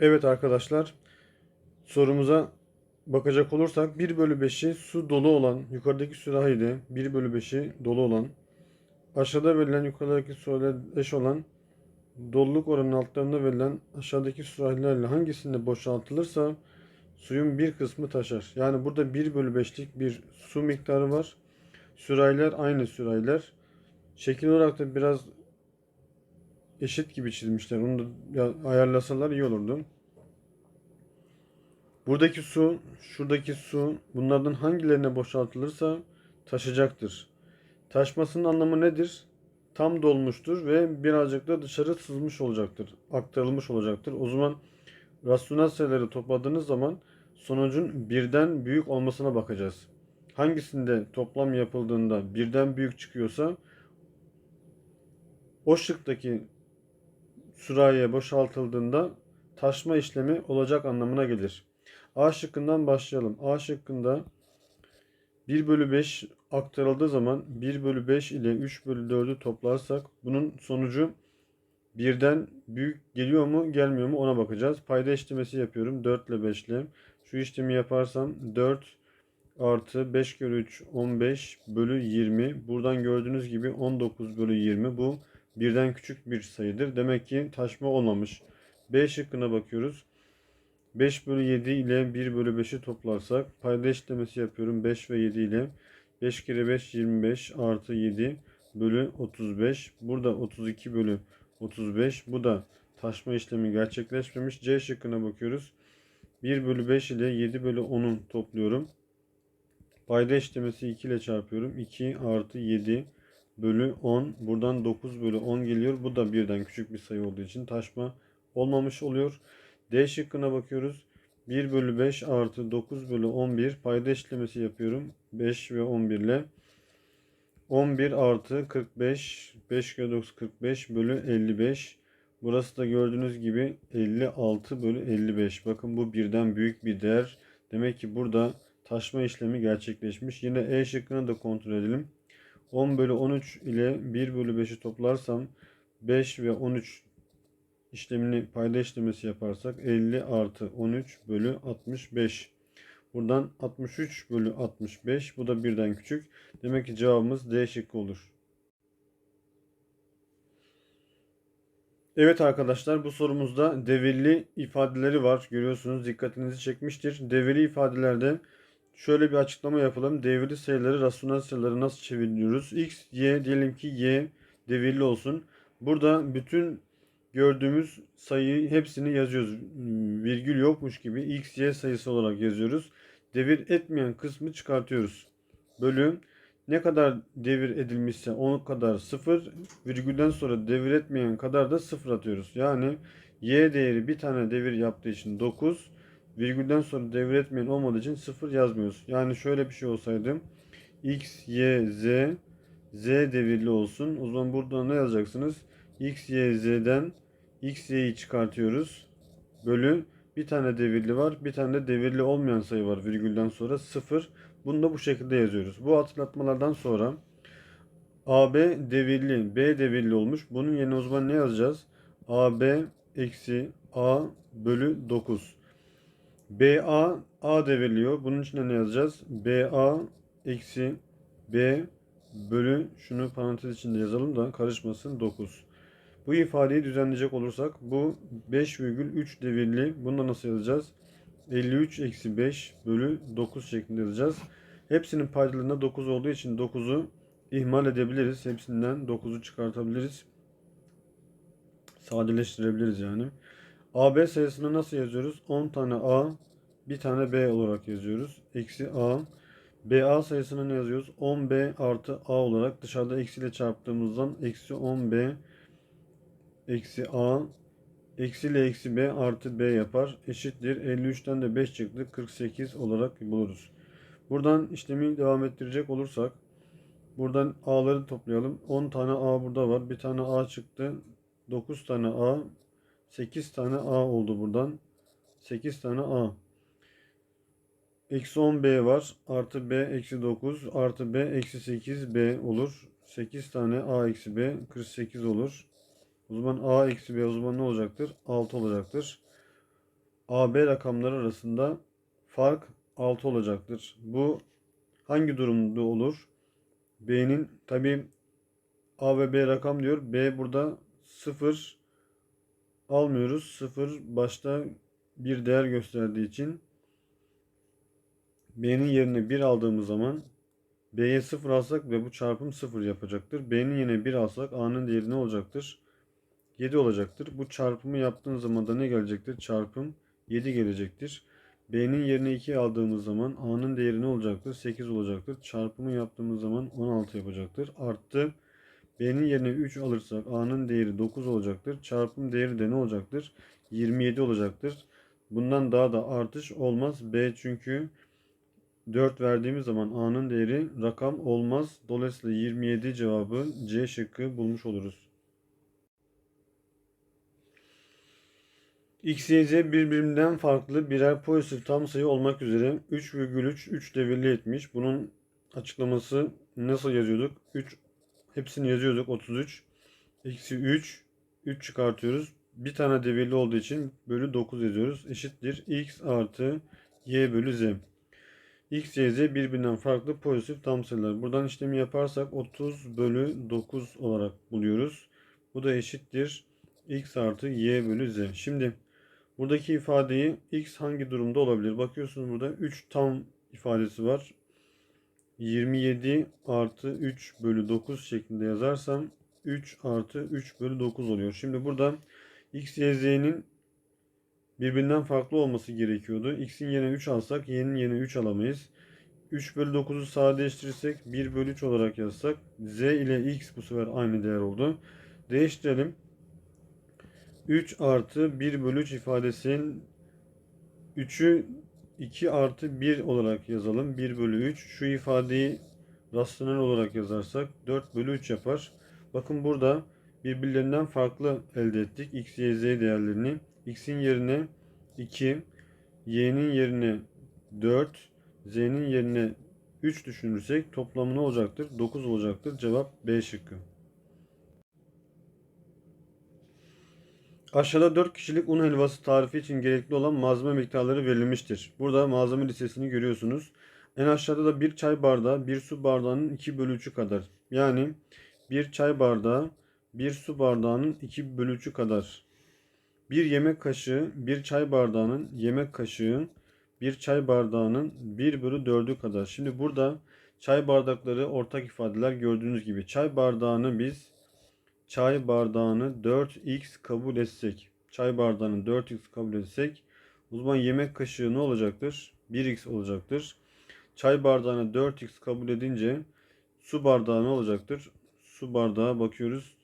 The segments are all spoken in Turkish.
Evet arkadaşlar sorumuza bakacak olursak 1 bölü 5'i su dolu olan yukarıdaki sürahide 1 bölü 5'i dolu olan aşağıda verilen yukarıdaki sürahile eş olan doluluk oranının altlarında verilen aşağıdaki sürahilerle hangisinde boşaltılırsa suyun bir kısmı taşar. Yani burada 1 bölü 5'lik bir su miktarı var. Sürahiler aynı sürahiler. Şekil olarak da biraz eşit gibi çizmişler. Onu da ya- ayarlasalar iyi olurdu. Buradaki su, şuradaki su bunlardan hangilerine boşaltılırsa taşacaktır. Taşmasının anlamı nedir? Tam dolmuştur ve birazcık da dışarı sızmış olacaktır. Aktarılmış olacaktır. O zaman rasyonel sayıları topladığınız zaman sonucun birden büyük olmasına bakacağız. Hangisinde toplam yapıldığında birden büyük çıkıyorsa o şıktaki sürahiye boşaltıldığında taşma işlemi olacak anlamına gelir. A şıkkından başlayalım. A şıkkında 1 bölü 5 aktarıldığı zaman 1 bölü 5 ile 3 bölü 4'ü toplarsak bunun sonucu birden büyük geliyor mu gelmiyor mu ona bakacağız. Payda işlemesi yapıyorum 4 ile 5 ile. Şu işlemi yaparsam 4 artı 5 kere 3 15 bölü 20. Buradan gördüğünüz gibi 19 bölü 20 bu birden küçük bir sayıdır. Demek ki taşma olmamış. B şıkkına bakıyoruz. 5 bölü 7 ile 1 bölü 5'i toplarsak payda işlemesi yapıyorum. 5 ve 7 ile 5 kere 5 25 artı 7 bölü 35 burada 32 bölü 35 bu da taşma işlemi gerçekleşmemiş. C şıkkına bakıyoruz. 1 bölü 5 ile 7 bölü 10'u topluyorum. Payda işlemesi 2 ile çarpıyorum. 2 artı 7 bölü 10 buradan 9 bölü 10 geliyor bu da birden küçük bir sayı olduğu için taşma olmamış oluyor D şıkkına bakıyoruz. 1 bölü 5 artı 9 bölü 11 payda işlemesi yapıyorum. 5 ve 11 ile 11 artı 45 5 kere 9 45 bölü 55 Burası da gördüğünüz gibi 56 bölü 55. Bakın bu birden büyük bir değer. Demek ki burada taşma işlemi gerçekleşmiş. Yine E şıkkını da kontrol edelim. 10 bölü 13 ile 1 bölü 5'i toplarsam 5 ve 13 işlemini payda işlemesi yaparsak 50 artı 13 bölü 65. Buradan 63 bölü 65. Bu da birden küçük. Demek ki cevabımız D şıkkı olur. Evet arkadaşlar bu sorumuzda devirli ifadeleri var. Görüyorsunuz dikkatinizi çekmiştir. Devirli ifadelerde şöyle bir açıklama yapalım. Devirli sayıları rasyonel sayıları nasıl çeviriyoruz? X, Y diyelim ki Y devirli olsun. Burada bütün gördüğümüz sayıyı hepsini yazıyoruz. Virgül yokmuş gibi x, y sayısı olarak yazıyoruz. Devir etmeyen kısmı çıkartıyoruz. Bölü ne kadar devir edilmişse o kadar sıfır. Virgülden sonra devir etmeyen kadar da sıfır atıyoruz. Yani y değeri bir tane devir yaptığı için 9. Virgülden sonra devir etmeyen olmadığı için sıfır yazmıyoruz. Yani şöyle bir şey olsaydı x, y, z z devirli olsun. O zaman burada ne yazacaksınız? x, y, z'den x, y'yi çıkartıyoruz. Bölü bir tane devirli var. Bir tane de devirli olmayan sayı var virgülden sonra 0. Bunu da bu şekilde yazıyoruz. Bu hatırlatmalardan sonra AB devirli, B devirli olmuş. Bunun yerine o zaman ne yazacağız? AB eksi A bölü 9. BA A devirliyor. Bunun içine ne yazacağız? BA eksi B bölü şunu parantez içinde yazalım da karışmasın 9. Bu ifadeyi düzenleyecek olursak bu 5,3 devirli. Bunu da nasıl yazacağız? 53 eksi 5 bölü 9 şeklinde yazacağız. Hepsinin paydalarında 9 olduğu için 9'u ihmal edebiliriz. Hepsinden 9'u çıkartabiliriz. Sadeleştirebiliriz yani. AB sayısını nasıl yazıyoruz? 10 tane A, bir tane B olarak yazıyoruz. Eksi A. BA sayısını ne yazıyoruz? 10B artı A olarak dışarıda eksiyle çarptığımızdan eksi 10B eksi A eksi ile eksi B artı B yapar. Eşittir. 53'ten de 5 çıktı. 48 olarak buluruz. Buradan işlemi devam ettirecek olursak buradan A'ları toplayalım. 10 tane A burada var. Bir tane A çıktı. 9 tane A 8 tane A oldu buradan. 8 tane A. Eksi 10 B var. Artı B eksi 9 artı B eksi 8 B olur. 8 tane A eksi B 48 olur. O zaman A eksi B o zaman ne olacaktır? 6 olacaktır. AB rakamları arasında fark 6 olacaktır. Bu hangi durumda olur? B'nin tabi A ve B rakam diyor. B burada 0 almıyoruz. 0 başta bir değer gösterdiği için B'nin yerine 1 aldığımız zaman B'ye 0 alsak ve bu çarpım 0 yapacaktır. B'nin yerine 1 alsak A'nın değeri ne olacaktır? 7 olacaktır. Bu çarpımı yaptığın zaman da ne gelecektir? Çarpım 7 gelecektir. B'nin yerine 2 aldığımız zaman A'nın değeri ne olacaktır? 8 olacaktır. Çarpımı yaptığımız zaman 16 yapacaktır. Arttı. B'nin yerine 3 alırsak A'nın değeri 9 olacaktır. Çarpım değeri de ne olacaktır? 27 olacaktır. Bundan daha da artış olmaz. B çünkü 4 verdiğimiz zaman A'nın değeri rakam olmaz. Dolayısıyla 27 cevabı C şıkkı bulmuş oluruz. X, Y, Z birbirinden farklı birer pozitif tam sayı olmak üzere 3,3 3 devirli etmiş. Bunun açıklaması nasıl yazıyorduk? 3 hepsini yazıyorduk 33 eksi 3 3 çıkartıyoruz. Bir tane devirli olduğu için bölü 9 yazıyoruz. Eşittir x artı y bölü z. X, Y, Z birbirinden farklı pozitif tam sayılar. Buradan işlemi yaparsak 30 bölü 9 olarak buluyoruz. Bu da eşittir x artı y bölü z. Şimdi buradaki ifadeyi x hangi durumda olabilir? Bakıyorsunuz burada 3 tam ifadesi var. 27 artı 3 bölü 9 şeklinde yazarsam 3 artı 3 bölü 9 oluyor. Şimdi burada x, y, z'nin birbirinden farklı olması gerekiyordu. X'in yerine 3 alsak y'nin yerine 3 alamayız. 3 bölü 9'u sadeleştirirsek 1 bölü 3 olarak yazsak z ile x bu sefer aynı değer oldu. Değiştirelim. 3 artı 1 bölü 3 ifadesinin 3'ü 2 artı 1 olarak yazalım. 1 bölü 3. Şu ifadeyi rasyonel olarak yazarsak 4 bölü 3 yapar. Bakın burada birbirlerinden farklı elde ettik. X, Y, Z değerlerini. X'in yerine 2, Y'nin yerine 4, Z'nin yerine 3 düşünürsek toplamı ne olacaktır? 9 olacaktır. Cevap B şıkkı. Aşağıda 4 kişilik un helvası tarifi için gerekli olan malzeme miktarları verilmiştir. Burada malzeme listesini görüyorsunuz. En aşağıda da bir çay bardağı, bir su bardağının 2 bölü 3'ü kadar. Yani bir çay bardağı, bir su bardağının 2 bölü 3'ü kadar. Bir yemek kaşığı, bir çay bardağının yemek kaşığı, bir çay bardağının 1 bölü 4'ü kadar. Şimdi burada çay bardakları ortak ifadeler gördüğünüz gibi. Çay bardağını biz çay bardağını 4x kabul etsek, çay bardağını 4x kabul etsek, o zaman yemek kaşığı ne olacaktır? 1x olacaktır. Çay bardağını 4x kabul edince su bardağı ne olacaktır? Su bardağı bakıyoruz.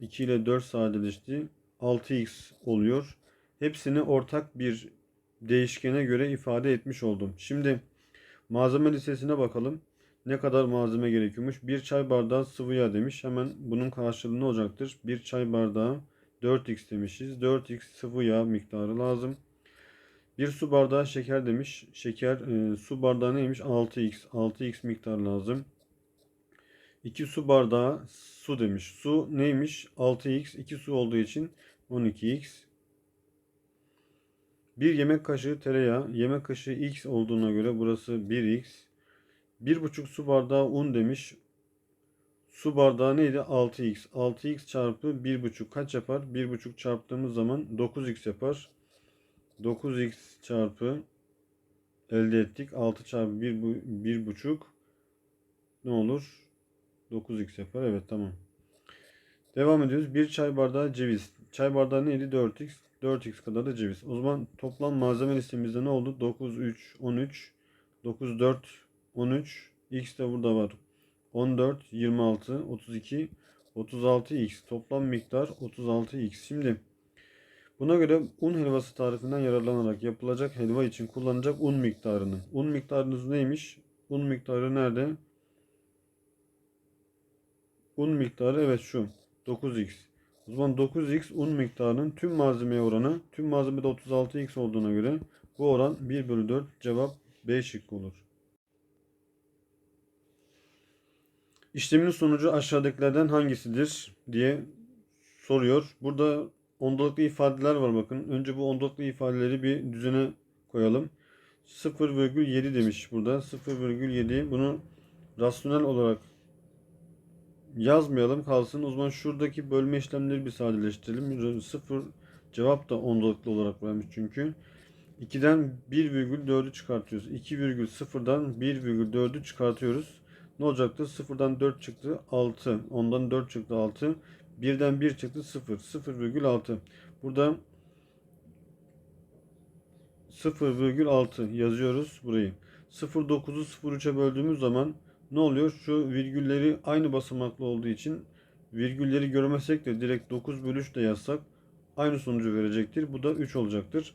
2 ile 4 sadeleşti. 6x oluyor. Hepsini ortak bir değişkene göre ifade etmiş oldum. Şimdi malzeme listesine bakalım ne kadar malzeme gerekiyormuş? Bir çay bardağı sıvı yağ demiş. Hemen bunun karşılığı ne olacaktır? Bir çay bardağı 4x demişiz. 4x sıvı yağ miktarı lazım. Bir su bardağı şeker demiş. Şeker e, su bardağı neymiş? 6x. 6x miktar lazım. 2 su bardağı su demiş. Su neymiş? 6x. 2 su olduğu için 12x. Bir yemek kaşığı tereyağı. Yemek kaşığı x olduğuna göre burası 1x. 1,5 su bardağı un demiş. Su bardağı neydi? 6x. 6x çarpı 1,5 kaç yapar? 1,5 çarptığımız zaman 9x yapar. 9x çarpı elde ettik. 6 çarpı 1,5 ne olur? 9x yapar. Evet tamam. Devam ediyoruz. 1 çay bardağı ceviz. Çay bardağı neydi? 4x. 4x kadar da ceviz. O zaman toplam malzeme listemizde ne oldu? 9, 3, 13, 9, 4, 13. X de burada var. 14, 26, 32, 36x. Toplam miktar 36x. Şimdi buna göre un helvası tarifinden yararlanarak yapılacak helva için kullanacak un miktarını. Un miktarınız neymiş? Un miktarı nerede? Un miktarı evet şu. 9x. O zaman 9x un miktarının tüm malzemeye oranı tüm malzemede 36x olduğuna göre bu oran 1 bölü 4 cevap B şıkkı olur. İşlemin sonucu aşağıdakilerden hangisidir diye soruyor. Burada ondalıklı ifadeler var bakın. Önce bu ondalıklı ifadeleri bir düzene koyalım. 0,7 demiş burada. 0,7 bunu rasyonel olarak yazmayalım kalsın. O zaman şuradaki bölme işlemleri bir sadeleştirelim. 0 cevap da ondalıklı olarak vermiş çünkü. 2'den 1,4'ü çıkartıyoruz. 2,0'dan 1,4'ü çıkartıyoruz. Ne olacaktı? 0'dan 4 çıktı 6. Ondan 4 çıktı 6. 1'den 1 çıktı 0. 0,6. Burada 0,6 yazıyoruz burayı. 0,9'u 0,3'e böldüğümüz zaman ne oluyor? Şu virgülleri aynı basamaklı olduğu için virgülleri görmesek de direkt 9 bölü 3 de yazsak aynı sonucu verecektir. Bu da 3 olacaktır.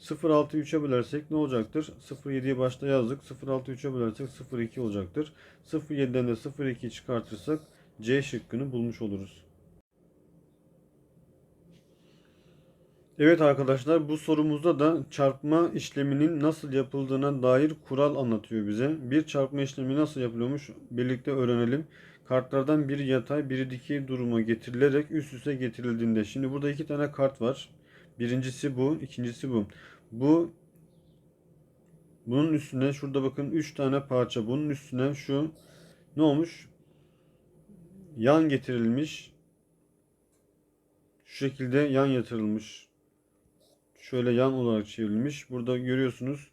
0,6'yı 3'e bölersek ne olacaktır? 0,7'yi başta yazdık. 0,6'yı 3'e bölersek 0,2 olacaktır. 0,7'den de 0,2'yi çıkartırsak C şıkkını bulmuş oluruz. Evet arkadaşlar bu sorumuzda da çarpma işleminin nasıl yapıldığına dair kural anlatıyor bize. Bir çarpma işlemi nasıl yapılıyormuş birlikte öğrenelim. Kartlardan biri yatay biri dikey duruma getirilerek üst üste getirildiğinde. Şimdi burada iki tane kart var. Birincisi bu, ikincisi bu. Bu bunun üstüne şurada bakın 3 tane parça. Bunun üstüne şu ne olmuş? Yan getirilmiş. Şu şekilde yan yatırılmış. Şöyle yan olarak çevrilmiş. Burada görüyorsunuz.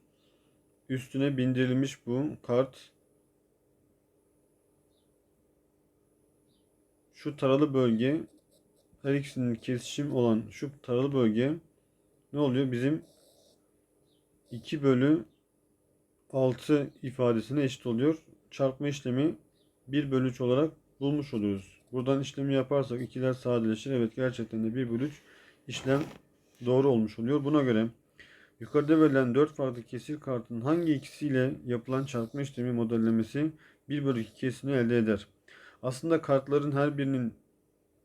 Üstüne bindirilmiş bu kart. Şu taralı bölge her ikisinin kesişim olan şu taralı bölge ne oluyor? Bizim 2 bölü 6 ifadesine eşit oluyor. Çarpma işlemi 1 bölü 3 olarak bulmuş oluyoruz. Buradan işlemi yaparsak ikiler sadeleşir. Evet gerçekten de 1 bölü 3 işlem doğru olmuş oluyor. Buna göre yukarıda verilen 4 farklı kesir kartının hangi ikisiyle yapılan çarpma işlemi modellemesi 1 bölü 2 kesini elde eder? Aslında kartların her birinin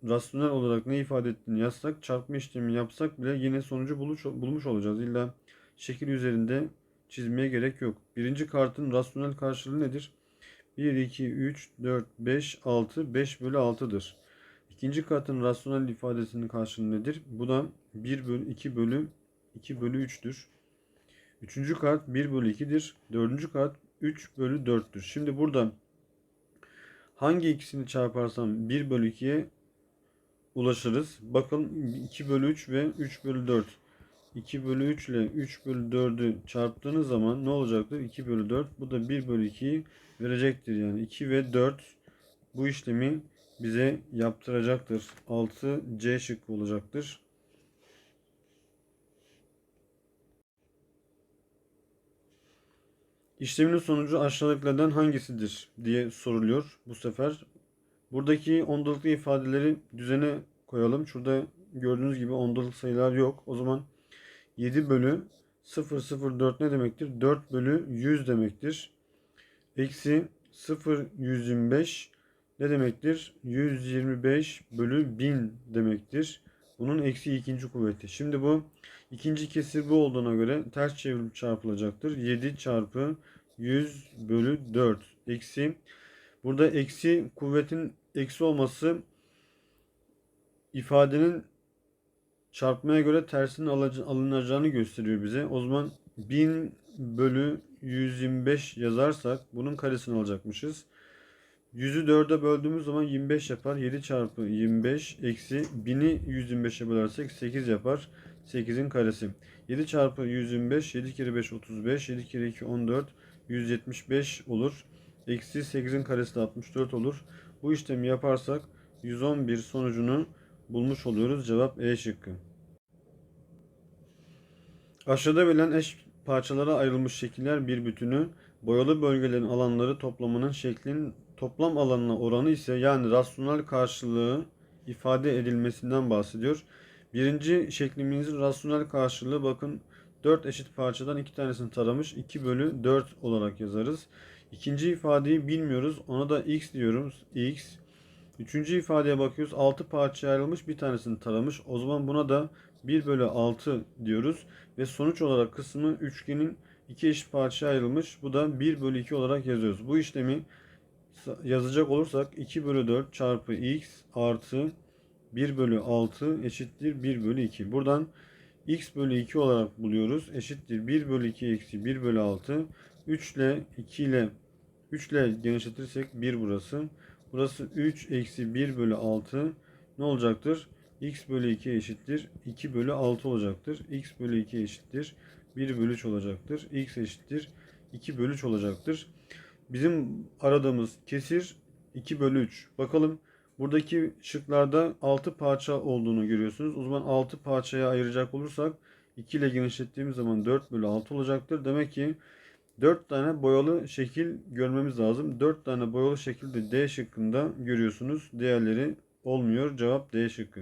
rasyonel olarak ne ifade ettiğini yazsak, çarpma işlemi yapsak bile yine sonucu buluş, bulmuş olacağız. İlla şekil üzerinde çizmeye gerek yok. Birinci kartın rasyonel karşılığı nedir? 1, 2, 3, 4, 5, 6, 5 bölü 6'dır. İkinci kartın rasyonel ifadesinin karşılığı nedir? Bu da 1 bölü 2 bölü 2 bölü 3'tür. Üçüncü kart 1 bölü 2'dir. Dördüncü kart 3 bölü 4'tür. Şimdi burada hangi ikisini çarparsam 1 bölü 2'ye ulaşırız. Bakın 2 bölü 3 ve 3 bölü 4. 2 bölü 3 ile 3 bölü 4'ü çarptığınız zaman ne olacaktır? 2 bölü 4. Bu da 1 bölü 2'yi verecektir. Yani 2 ve 4 bu işlemi bize yaptıracaktır. 6 C şıkkı olacaktır. İşlemin sonucu aşağıdakilerden hangisidir diye soruluyor bu sefer. Buradaki ondalıklı ifadeleri düzene koyalım. Şurada gördüğünüz gibi ondalık sayılar yok. O zaman 7 bölü 004 ne demektir? 4 bölü 100 demektir. Eksi 0 125 ne demektir? 125 bölü 1000 demektir. Bunun eksi ikinci kuvveti. Şimdi bu ikinci kesir bu olduğuna göre ters çevrilip çarpılacaktır. 7 çarpı 100 bölü 4 eksi burada eksi kuvvetin eksi olması ifadenin çarpmaya göre tersinin alınacağını gösteriyor bize. O zaman 1000 bölü 125 yazarsak bunun karesini alacakmışız. 100'ü 4'e böldüğümüz zaman 25 yapar. 7 çarpı 25 eksi 1000'i 125'e bölersek 8 yapar. 8'in karesi. 7 çarpı 125 7 kere 5 35 7 kere 2 14 175 olur. Eksi 8'in karesi de 64 olur. Bu işlemi yaparsak 111 sonucunu bulmuş oluyoruz. Cevap E şıkkı. Aşağıda verilen eş parçalara ayrılmış şekiller bir bütünü. Boyalı bölgelerin alanları toplamının şeklin toplam alanına oranı ise yani rasyonel karşılığı ifade edilmesinden bahsediyor. Birinci şeklimizin rasyonel karşılığı bakın 4 eşit parçadan 2 tanesini taramış. 2 bölü 4 olarak yazarız. İkinci ifadeyi bilmiyoruz. Ona da x diyoruz. x. Üçüncü ifadeye bakıyoruz. 6 parçaya ayrılmış bir tanesini taramış. O zaman buna da 1 bölü 6 diyoruz. Ve sonuç olarak kısmı üçgenin iki eşit parçaya ayrılmış. Bu da 1 bölü 2 olarak yazıyoruz. Bu işlemi yazacak olursak 2 bölü 4 çarpı x artı 1 bölü 6 eşittir 1 bölü 2. Buradan x bölü 2 olarak buluyoruz. Eşittir 1 bölü 2 eksi 1 bölü 6. 3 ile 2 ile 3 ile genişletirsek 1 burası. Burası 3 eksi 1 bölü 6 ne olacaktır? x bölü 2 eşittir 2 bölü 6 olacaktır. x bölü 2 eşittir 1 bölü 3 olacaktır. x eşittir 2 bölü 3 olacaktır. Bizim aradığımız kesir 2 bölü 3. Bakalım buradaki şıklarda 6 parça olduğunu görüyorsunuz. O zaman 6 parçaya ayıracak olursak 2 ile genişlettiğimiz zaman 4 bölü 6 olacaktır. Demek ki 4 tane boyalı şekil görmemiz lazım. 4 tane boyalı şekilde D şıkkında görüyorsunuz. Diğerleri olmuyor. Cevap D şıkkı.